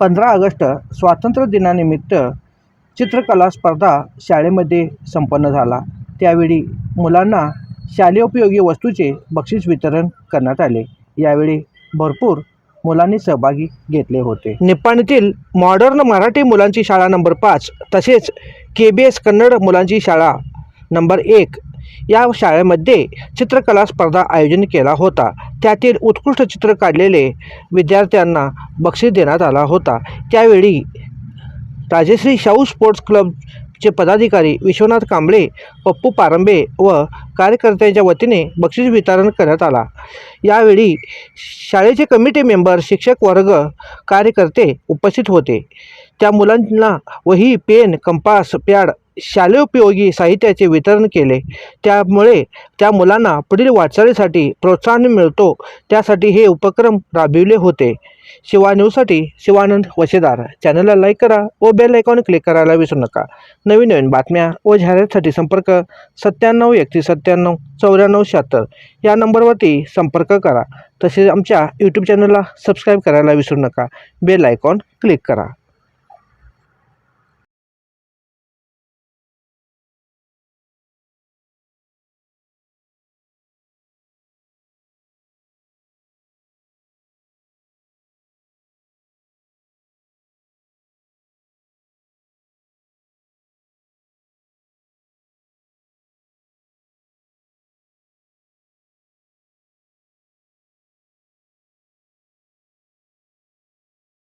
पंधरा ऑगस्ट स्वातंत्र्य दिनानिमित्त चित्रकला स्पर्धा शाळेमध्ये संपन्न झाला. त्यावेळी मुलांना शालेय उपयोगी वस्तूचे बक्षीस वितरण करण्यात आले. यावेळी भरपूर मुलांनी सहभागी घेतले होते. निप्पाणीतील मॉडर्न मराठी मुलांची शाळा नंबर पाच तसेच के बी एस कन्नड मुलांची शाळा नंबर एक. या शाळेमध्ये चित्रकला स्पर्धा आयोजन केला होता. त्यातील उत्कृष्ट चित्र काढलेले विद्यार्थ्यांना बक्षीस देण्यात आला होता. त्यावेळी राजश्री शाहू स्पोर्ट्स क्लबचे पदाधिकारी विश्वनाथ कांबळे पप्पू पारंबे व कार्यकर्त्यांच्या वतीने बक्षीस वितरण करण्यात आला. यावेळी शाळेचे कमिटी मेंबर शिक्षक वर्ग कार्यकर्ते उपस्थित होते. त्या मुलांना वही पेन कंपास पॅड शालेय उपयोगी साहित्याचे वितरण केले. त्यामुळे त्या मुलांना पुढील वाटचालीसाठी प्रोत्साहन मिळतो. त्यासाठी हे उपक्रम राबविले होते. शिवा न्यूजसाठी शिवानंद वशेदार. चॅनलला लाईक करा व बेल आयकॉन क्लिक करायला विसरू नका. नवीन नवीन बातम्या व जाहिरातीसाठी संपर्क सत्त्याण्णव एकतीस सत्त्याण्णव चौऱ्याण्णव शहात्तर या नंबरवरती संपर्क करा. तसेच आमच्या यूट्यूब चॅनलला सबस्क्राईब करायला विसरू नका. बेल आयकॉन क्लिक करा.